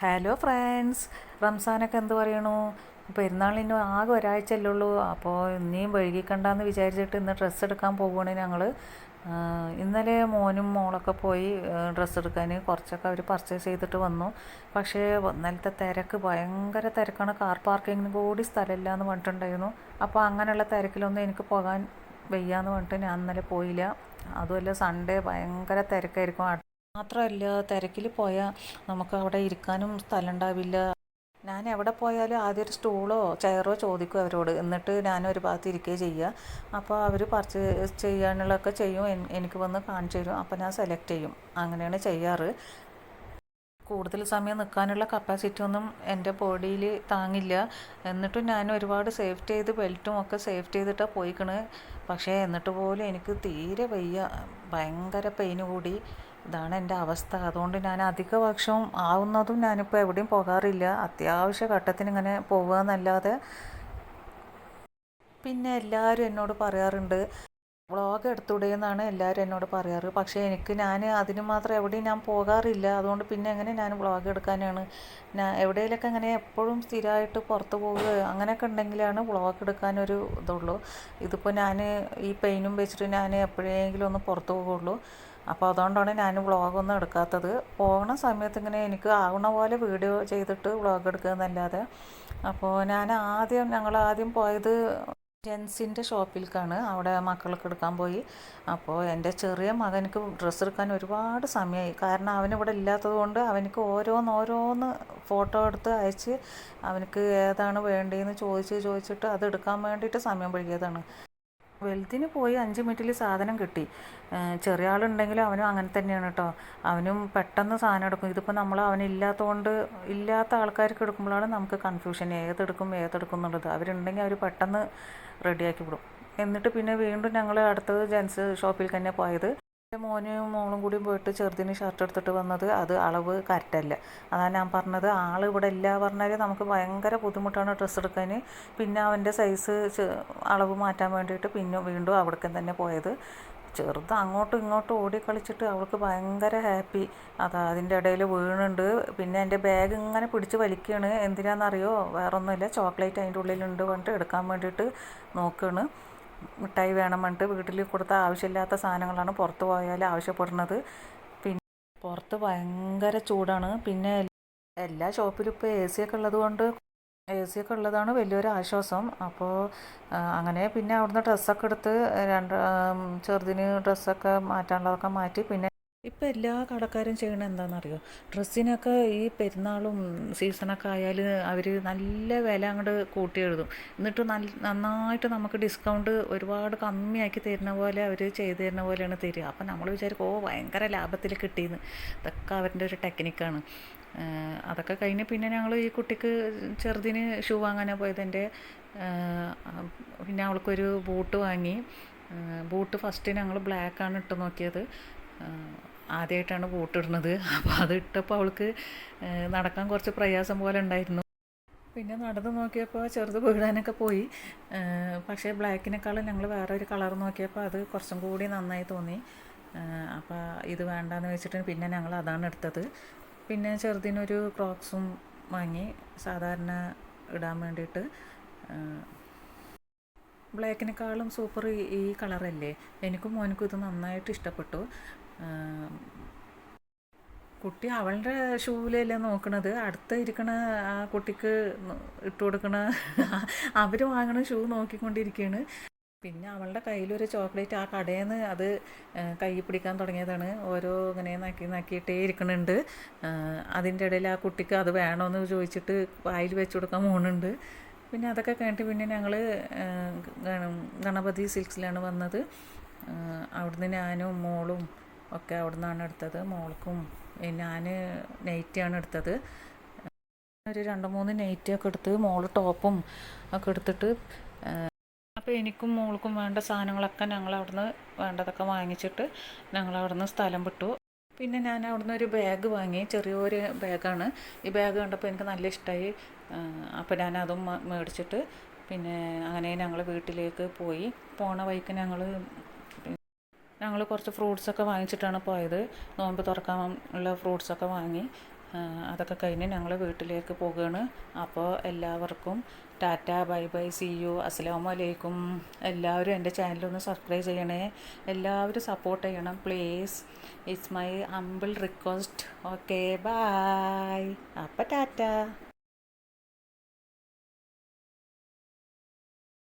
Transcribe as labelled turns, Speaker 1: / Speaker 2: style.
Speaker 1: Hello friends റംസാനൊക്കെ എന്ത് പറയണു? പെരുന്നാളിന് ആകെ ഒരാഴ്ചയല്ലേ ഉള്ളൂ. അപ്പോൾ ഇനിയും വൈകിക്കണ്ടെന്ന് വിചാരിച്ചിട്ട് ഇന്ന് ഡ്രസ്സ് എടുക്കാൻ പോവുകയാണ് ഞങ്ങൾ ഇന്നലെ മോനും മോളൊക്കെ പോയി ഡ്രസ്സ് എടുക്കാൻ. കുറച്ചൊക്കെ അവർ പർച്ചേസ് ചെയ്തിട്ട് വന്നു. പക്ഷേ ഇന്നലത്തെ തിരക്ക് ഭയങ്കര തിരക്കാണ്. കാർ പാർക്കിങ്ങിന് കൂടി സ്ഥലമില്ല എന്ന് പറഞ്ഞിട്ടുണ്ടായിരുന്നു. അപ്പോൾ അങ്ങനെയുള്ള തിരക്കിലൊന്നും എനിക്ക് പോകാൻ വയ്യാന്ന് പറഞ്ഞിട്ട് ഞാൻ ഇന്നലെ പോയില്ല. അതുമല്ല സൺഡേ ഭയങ്കര തിരക്കായിരിക്കും. മാത്രമല്ല തിരക്കിൽ പോയാൽ നമുക്ക് അവിടെ ഇരിക്കാനും സ്ഥലം ഉണ്ടാവില്ല ഞാൻ എവിടെ പോയാലും ആദ്യം ഒരു സ്റ്റൂളോ ചെയറോ ചോദിക്കും അവരോട്. എന്നിട്ട് ഞാൻ ഒരു ഭാഗത്ത് ഇരിക്കുകയും ചെയ്യുക. അപ്പോൾ അവർ പർച്ചേസ് ചെയ്യാനുള്ളതൊക്കെ ചെയ്യും. എനിക്ക് വന്ന് കാണിച്ചു തരും. അപ്പോൾ ഞാൻ സെലക്ട് ചെയ്യും. അങ്ങനെയാണ് ചെയ്യാറ്. കൂടുതൽ സമയം നിൽക്കാനുള്ള കപ്പാസിറ്റി ഒന്നും എന്റെ ബോഡിയിൽ താങ്ങില്ല. എന്നിട്ടും ഞാൻ ഒരുപാട് സേഫ്റ്റി ചെയ്ത് ബെൽറ്റും ഒക്കെ സേഫ്റ്റി ചെയ്തിട്ടാണ് പോയിക്കണ്. പക്ഷേ എന്നിട്ട് പോലും എനിക്ക് തീരെ വയ്യ. ഭയങ്കര പെയിന് കൂടി. ഇതാണ് എന്റെ അവസ്ഥ. അതുകൊണ്ട് ഞാൻ അധിക പക്ഷം ആവുന്നതും ഞാനിപ്പോൾ എവിടെയും പോകാറില്ല. അത്യാവശ്യ ഘട്ടത്തിന് ഇങ്ങനെ പോവുക എന്നല്ലാതെ പിന്നെ എല്ലാവരും എന്നോട് പറയാറുണ്ട് വ്ളോഗ് എടുത്തൂടെ എന്നാണ് എല്ലാവരും എന്നോട് പറയാറ്. പക്ഷേ എനിക്ക് ഞാൻ അതിന് മാത്രം എവിടെയും ഞാൻ പോകാറില്ല. അതുകൊണ്ട് പിന്നെ എങ്ങനെ ഞാൻ വ്ളോഗ് എടുക്കാനാണ്? ഞാൻ എവിടെയെങ്കിലൊക്കെ അങ്ങനെ എപ്പോഴും സ്ഥിരമായിട്ട് പുറത്ത് പോവുക അങ്ങനെയൊക്കെ ഉണ്ടെങ്കിലാണ് വ്ളോഗ് എടുക്കാനൊരു ഇതുള്ളൂ. ഇതിപ്പോൾ ഞാൻ ഈ പെയിനും വെച്ചിട്ട് ഞാൻ എപ്പോഴെങ്കിലും ഒന്ന് പുറത്ത് പോകുള്ളൂ അപ്പോൾ അതുകൊണ്ടാണ് ഞാൻ വ്ളോഗൊന്നും എടുക്കാത്തത്. പോകുന്ന സമയത്ത് ഇങ്ങനെ എനിക്ക് ആവണ പോലെ വീഡിയോ ചെയ്തിട്ട് വ്ളോഗ് എടുക്കുക എന്നല്ലാതെ അപ്പോൾ ഞാൻ ആദ്യം ഞങ്ങൾ ആദ്യം പോയത് ജെൻസിന്റെ ഷോപ്പിലേക്കാണ് അവിടെ മക്കൾക്ക് എടുക്കാൻ പോയി. അപ്പോൾ എന്റെ ചെറിയ മകനിക്ക് ഡ്രസ്സ് എടുക്കാൻ ഒരുപാട് സമയമായി കാരണം അവനിവിടെ ഇല്ലാത്തത് കൊണ്ട് അവനക്ക് ഓരോന്ന് ഓരോന്ന് ഫോട്ടോ എടുത്ത് അയച്ച് അവനക്ക് ഏതാണ് വേണ്ടതെന്ന് ചോദിച്ച് ചോദിച്ചിട്ട് അത് എടുക്കാൻ വേണ്ടിയിട്ട് സമയം വൈകിയതാണ് വലുതിന് പോയി അഞ്ച് മിനിറ്റിൽ സാധനം കിട്ടി. ചെറിയ ആളുണ്ടെങ്കിലും അവനും അങ്ങനെ തന്നെയാണ് കേട്ടോ അവനും പെട്ടെന്ന് സാധനം എടുക്കും. ഇതിപ്പോൾ നമ്മൾ അവനില്ലാത്തതുകൊണ്ട് ഇല്ലാത്ത ആൾക്കാർക്ക് എടുക്കുമ്പോഴാണ് നമുക്ക് കൺഫ്യൂഷൻ ഏതെടുക്കും ഏതെടുക്കും എന്നുള്ളത്. അവരുണ്ടെങ്കിൽ അവർ പെട്ടെന്ന് റെഡിയാക്കി വിടും. എന്നിട്ട് പിന്നെ വീണ്ടും ഞങ്ങൾ അടുത്തത് ജെൻസ് ഷോപ്പിൽ തന്നെ പോയത്. എന്റെ മോനും മോളും കൂടി പോയിട്ട് ചെറുതിന് ഷർട്ട് എടുത്തിട്ട് വന്നത് അത് അളവ് കറക്റ്റല്ല അതാണ് ഞാൻ പറഞ്ഞത്. ആൾ ഇവിടെ ഇല്ല പറഞ്ഞാൽ നമുക്ക് ഭയങ്കര ബുദ്ധിമുട്ടാണ് ഡ്രസ്സ് എടുക്കാൻ പിന്നെ അവന്റെ സൈസ് അളവ് മാറ്റാൻ വേണ്ടിയിട്ട് പിന്നെ വീണ്ടും അവിടേക്ക് തന്നെ പോയത്. ചെറുത് അങ്ങോട്ടും ഇങ്ങോട്ടും ഓടി കളിച്ചിട്ട് അവൾക്ക് ഭയങ്കര ഹാപ്പി അതാ അതിന്റെ ഇടയിൽ വീണുണ്ട്. പിന്നെ എന്റെ ബാഗ് ഇങ്ങനെ പിടിച്ച് വലിക്കുകയാണ് എന്തിനാണെന്നറിയോ വേറൊന്നുമില്ല. ചോക്ലേറ്റ് അതിന്റെ ഉള്ളിലുണ്ട് പറഞ്ഞിട്ട് എടുക്കാൻ വേണ്ടിയിട്ട് നോക്കുകയാണ് മിഠായി വേണം പറഞ്ഞിട്ട് വീട്ടിൽ കൊടുത്ത ആവശ്യമില്ലാത്ത സാധനങ്ങളാണ് പുറത്ത് പോയാൽ ആവശ്യപ്പെടുന്നത്. പിന്നെ പുറത്ത് ഭയങ്കര ചൂടാണ്. പിന്നെ എല്ലാ ഷോപ്പിലും ഇപ്പോൾ എ സി ഒക്കെ ഉള്ളത് കൊണ്ട് എ സി ഒക്കെ ഉള്ളതാണ് വലിയൊരു ആശ്വാസം. അപ്പോൾ അങ്ങനെ പിന്നെ അവിടുന്ന് ഡ്രസ്സൊക്കെ എടുത്ത് രണ്ട് ചെറുതിന് ഡ്രസ്സൊക്കെ മാറ്റാനുള്ളതൊക്കെ മാറ്റി പിന്നെ ഇപ്പം എല്ലാ കടക്കാരും ചെയ്യണ എന്താണെന്നറിയോ ഡ്രസ്സിനൊക്കെ ഈ പെരുന്നാളും സീസണൊക്കെ ആയാൽ അവർ നല്ല വില അങ്ങോട്ട് കൂട്ടി എഴുതും. എന്നിട്ട് നല്ല നന്നായിട്ട് നമുക്ക് ഡിസ്കൗണ്ട് ഒരുപാട് കമ്മിയാക്കി തരുന്ന പോലെ അവർ ചെയ്തു തരുന്ന പോലെയാണ് തരിക. അപ്പം നമ്മൾ വിചാരിക്കും ഓ ഭയങ്കര ലാഭത്തിൽ കിട്ടിയെന്ന് ഇതൊക്കെ അവരുടെ ഒരു ടെക്നിക്കാണ്. അതൊക്കെ കഴിഞ്ഞ് പിന്നെ ഞങ്ങൾ ഈ കുട്ടിക്ക് ചെറുതിന് ഷൂ വാങ്ങാനാണ് പോയത് എന്റെ ഏഹ് പിന്നെ അവൾക്കൊരു ബൂട്ട് വാങ്ങി. ബൂട്ട് ഫസ്റ്റ് ഞങ്ങൾ ബ്ലാക്കാണ് ഇട്ട് നോക്കിയത്. ആദ്യമായിട്ടാണ് ബൂട്ടിടുന്നത് അപ്പോൾ അത് ഇട്ടപ്പോൾ അവൾക്ക് നടക്കാൻ കുറച്ച് പ്രയാസം പോലെ ഉണ്ടായിരുന്നു. പിന്നെ നടന്ന് നോക്കിയപ്പോൾ ചെറുത് വീഴാനൊക്കെ പോയി. പക്ഷേ ബ്ലാക്കിനേക്കാളും ഞങ്ങൾ വേറെ ഒരു കളർ നോക്കിയപ്പോൾ അത് കുറച്ചും കൂടി നന്നായി തോന്നി. അപ്പോൾ ഇത് വേണ്ടാന്ന് വെച്ചിട്ട് പിന്നെ ഞങ്ങൾ അതാണ് എടുത്തത്. പിന്നെ ചെറുതിനൊരു ക്രോക്സും വാങ്ങി സാധാരണ ഇടാൻ വേണ്ടിയിട്ട് ബ്ലാക്കിനേക്കാളും സൂപ്പർ ഈ- കളറല്ലേ. എനിക്കും മോനിക്കും ഇത് നന്നായിട്ട് ഇഷ്ടപ്പെട്ടു. കുട്ടി അവളുടെ ഷൂവിലല്ലേ നോക്കണത്? അടുത്ത് ഇരിക്കണ ആ കുട്ടിക്ക് ഇട്ട് കൊടുക്കണ അവർ വാങ്ങണ ഷൂ നോക്കിക്കൊണ്ടിരിക്കുകയാണ് പിന്നെ അവളുടെ കയ്യിലൊരു ചോക്ലേറ്റ് ആ കടയിൽ നിന്ന് അത് കൈ പിടിക്കാൻ തുടങ്ങിയതാണ്. ഓരോ ഇങ്ങനെ നക്കി നക്കിയിട്ടേ ഇരിക്കണുണ്ട്. അതിന്റെ ഇടയിൽ ആ കുട്ടിക്ക് അത് വേണമെന്ന് ചോദിച്ചിട്ട് വായിൽ വെച്ച് കൊടുക്കാൻ പോകുന്നുണ്ട് പിന്നെ അതൊക്കെ കഴിഞ്ഞിട്ട് പിന്നെ ഞങ്ങൾ ഗണപതി സിൽക്സിലാണ് വന്നത്. അവിടുന്ന് ഞാനും മോളും ഒക്കെ അവിടെ നിന്നാണ് എടുത്തത്. മോൾക്കും ഞാൻ നൈറ്റിയാണ് എടുത്തത്. ഒരു രണ്ട് മൂന്ന് നൈറ്റിയൊക്കെ എടുത്ത് മോൾ ടോപ്പും ഒക്കെ എടുത്തിട്ട് അപ്പോൾ എനിക്കും മോൾക്കും വേണ്ട സാധനങ്ങളൊക്കെ ഞങ്ങൾ അവിടുന്ന് വേണ്ടതൊക്കെ വാങ്ങിച്ചിട്ട് ഞങ്ങൾ അവിടുന്ന് സ്ഥലം വിട്ടു. പിന്നെ ഞാൻ അവിടുന്ന് ഒരു ബാഗ് വാങ്ങി. ചെറിയൊരു ബാഗാണ് ഈ ബാഗ് കണ്ടപ്പോൾ എനിക്ക് നല്ല ഇഷ്ടമായി അപ്പോൾ ഞാൻ അതും മേടിച്ചിട്ട് പിന്നെ അങ്ങനെ ഞങ്ങൾ വീട്ടിലേക്ക് പോയി. പോണ വഴിക്ക് ഞങ്ങൾ ഞങ്ങൾ കുറച്ച് ഫ്രൂട്ട്സൊക്കെ വാങ്ങിച്ചിട്ടാണ് പോയത്. നോമ്പ് തുറക്കാൻ ഉള്ള ഫ്രൂട്ട്സൊക്കെ വാങ്ങി. അതൊക്കെ കഴിഞ്ഞ് ഞങ്ങൾ വീട്ടിലേക്ക് പോകുകയാണ് അപ്പോൾ എല്ലാവർക്കും tata bye bye see you അസ്സലാമു അലൈക്കും. എല്ലാവരും എന്റെ ചാനലൊന്ന് സബ്സ്ക്രൈബ് ചെയ്യണേ. എല്ലാവരും സപ്പോർട്ട് ചെയ്യണം. Please it's my humble request okay bye അപ്പോൾ ടാറ്റ.